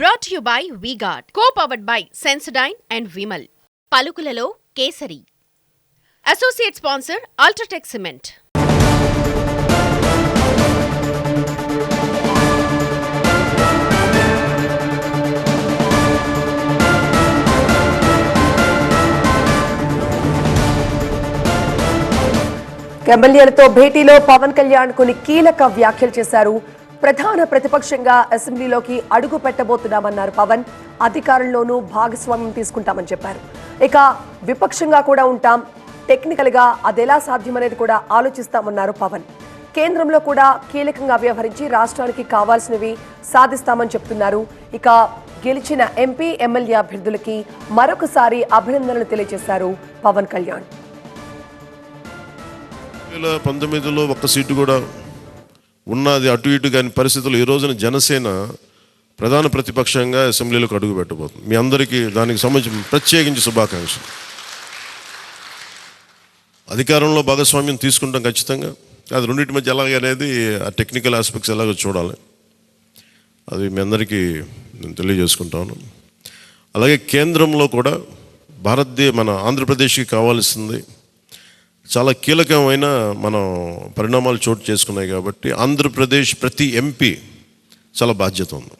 Brought you by VGuard co powered by Sensodyne and Vimal పలుకులలో kesari. Associate sponsor UltraTech cement ఎమ్మెల్యేలతో భేటీలో పవన్ కళ్యాణ్ కొన్ని కీలక వ్యాఖ్యలు చేశారు ప్రధాన ప్రతిపక్షంగా అసెంబ్లీలోకి అడుగు పెట్టబోతున్నామన్నారు పవన్. అధికారంలోనూ భాగస్వామ్యం తీసుకుంటామని చెప్పారు. ఇక విపక్షంగా కూడా ఉంటాం. టెక్నికల్గా అదెలా సాధ్యమనేది కూడా ఆలోచిస్తామన్నారు పవన్. కేంద్రంలో కూడా కీలకంగా వ్యవహరించి రాష్ట్రానికి కావాల్సినవి సాధిస్తామని చెప్తున్నారు. ఇక గెలిచిన ఎంపీ ఎమ్మెల్యే అభ్యర్థులకి మరొకసారి అభినందనలు తెలియజేశారు పవన్ కళ్యాణ్. పంతొమ్మిదిలో ఒక్క సీటు కూడా ఉన్నది అటు ఇటు కాని పరిస్థితులు ఈ రోజున జనసేన ప్రధాన ప్రతిపక్షంగా అసెంబ్లీలోకి అడుగు పెట్టబోతుంది. మీ అందరికీ దానికి సంబంధించి ప్రత్యేకించి శుభాకాంక్షలు. అధికారంలో భాగస్వామ్యం తీసుకుంటాం ఖచ్చితంగా. అది రెండింటి మధ్య ఎలాగ అనేది ఆ టెక్నికల్ ఆస్పెక్ట్స్ ఎలాగో చూడాలి. అది మీ అందరికీ నేను తెలియజేసుకుంటాను అలాగే కేంద్రంలో కూడా భారతదేశ మన ఆంధ్రప్రదేశ్కి కావాల్సింది చాలా కీలకమైన మనం పరిణామాలు చోటు చేసుకున్నాయి కాబట్టి ఆంధ్రప్రదేశ్ ప్రతి ఎంపీ చాలా బాధ్యత ఉంది.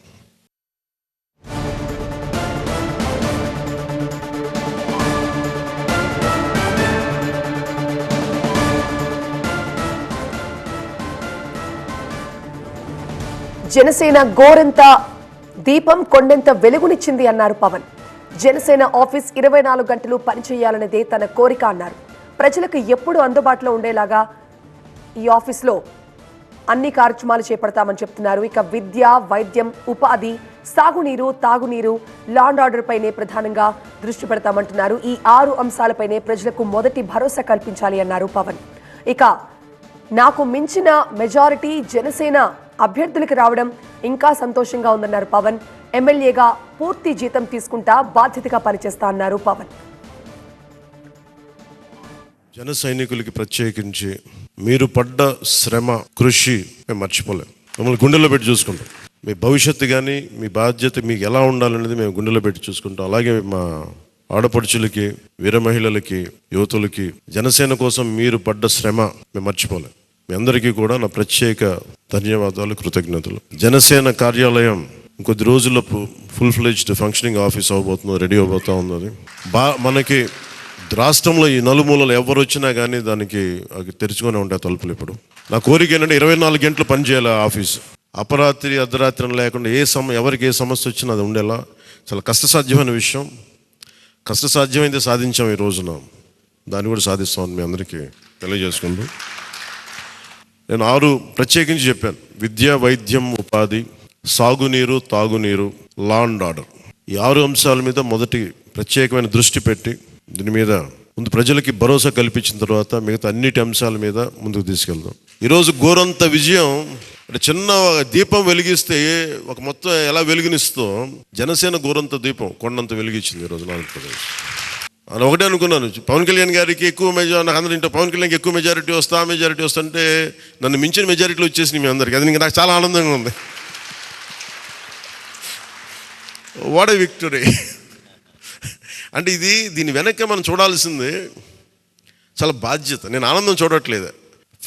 జనసేన గోరెంత దీపం కొండెంత వెలుగునిచ్చింది అన్నారు పవన్. జనసేన ఆఫీస్ ఇరవై నాలుగు గంటలు పనిచేయాలనేదే తన కోరిక అన్నారు. ప్రజలకు ఎప్పుడు అందుబాటులో ఉండేలాగా ఈ ఆఫీస్లో అన్ని కార్యక్రమాలు చేపడతామని చెప్తున్నారు. ఇక విద్య వైద్యం ఉపాధి సాగునీరు తాగునీరు లాండ్ ఆర్డర్ పైనే ప్రధానంగా దృష్టి పెడతామంటున్నారు. ఈ ఆరు అంశాలపైనే ప్రజలకు మొదటి భరోసా కల్పించాలి అన్నారు పవన్. ఇక నాకు మించిన మెజారిటీ జనసేన అభ్యర్థులకు రావడం ఇంకా సంతోషంగా ఉందన్నారు పవన్. ఎమ్మెల్యేగా పూర్తి జీతం తీసుకుంటా బాధ్యతగా పనిచేస్తా అన్నారు పవన్. జన సైనికులకి ప్రత్యేకించి మీరు పడ్డ శ్రమ కృషి మేము మర్చిపోలేం. మిమ్మల్ని గుండెలో పెట్టి చూసుకుంటాం. మీ భవిష్యత్తు కానీ మీ బాధ్యత మీకు ఎలా ఉండాలనేది మేము గుండెలో పెట్టి చూసుకుంటాం. అలాగే మా ఆడపడుచులకి వీర మహిళలకి యువతులకి జనసేన కోసం మీరు పడ్డ శ్రమ మేము మర్చిపోలేం. మీ అందరికీ కూడా నా ప్రత్యేక ధన్యవాదాలు కృతజ్ఞతలు. జనసేన కార్యాలయం ఇంకొద్ది రోజుల్లో ఫుల్ ఫ్లెజ్డ్ ఫంక్షనింగ్ ఆఫీస్ అవబోతుంది రెడీ అవబోతా ఉంది బా మనకి రాష్ట్రంలో ఈ నలుమూలలు ఎవరు వచ్చినా కానీ దానికి అవి తెరుచుకొని ఉండే తలుపులు ఇప్పుడు. నా కోరిక ఏంటంటే ఇరవై నాలుగు గంటలు పనిచేయాలి ఆఫీస్. అపరాత్రి అర్ధరాత్రి లేకుండా ఏ సమ ఎవరికి ఏ సమస్య వచ్చినా అది ఉండేలా. చాలా కష్టసాధ్యమైన విషయం. కష్టసాధ్యమైంది సాధించాం ఈ రోజున. దాన్ని కూడా సాధిస్తామని మీ అందరికీ తెలియజేసుకుంటూ. నేను ఆరు ప్రత్యేకించి చెప్పాను. విద్య వైద్యం ఉపాధి సాగునీరు తాగునీరు లా అండ్ ఆర్డర్ ఈ ఆరు అంశాల మీద మొదటి ప్రత్యేకమైన దృష్టి పెట్టి దీని మీద ముందు ప్రజలకి భరోసా కల్పించిన తర్వాత మిగతా అన్నిటి అంశాల మీద ముందుకు తీసుకెళ్దాం. ఈరోజు ఘోరంత విజయం అంటే చిన్న దీపం వెలిగిస్తే ఒక మొత్తం ఎలా వెలిగినిస్తో జనసేన ఘోరంత దీపం కొండంత వెలిగించింది ఈరోజు ఆంధ్రప్రదేశ్. అని ఒకటే అనుకున్నాను పవన్ కళ్యాణ్ గారికి ఎక్కువ మెజార్ నాకు అందరూ పవన్ కళ్యాణ్కి ఎక్కువ మెజారిటీ వస్తా మెజారిటీ వస్తుంటే నన్ను మించిన మెజారిటీలు వచ్చేసినాయి మీ అందరికీ. అది ఇంకా నాకు చాలా ఆనందంగా ఉంది. వాట్ ఏ విక్టరీ అంటే ఇది దీని వెనక్కి మనం చూడాల్సింది చాలా బాధ్యత. నేను ఆనందం చూడట్లేదు.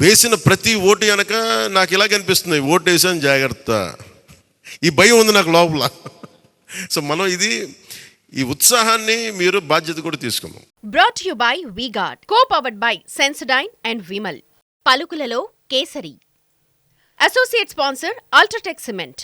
వేసిన ప్రతి ఓటు వెనక నాకు ఇలా కనిపిస్తుంది ఓటు వేసాను జాగ్రత్త. ఈ భయం ఉంది నాకు లోపల. సో మనం ఇది ఈ ఉత్సాహాన్ని మీరు బాధ్యత కూడా తీసుకున్నాం brought you by VGuard co powered by Sensodyne and Vimal పలుకులలో kesari. Associate sponsor UltraTech cement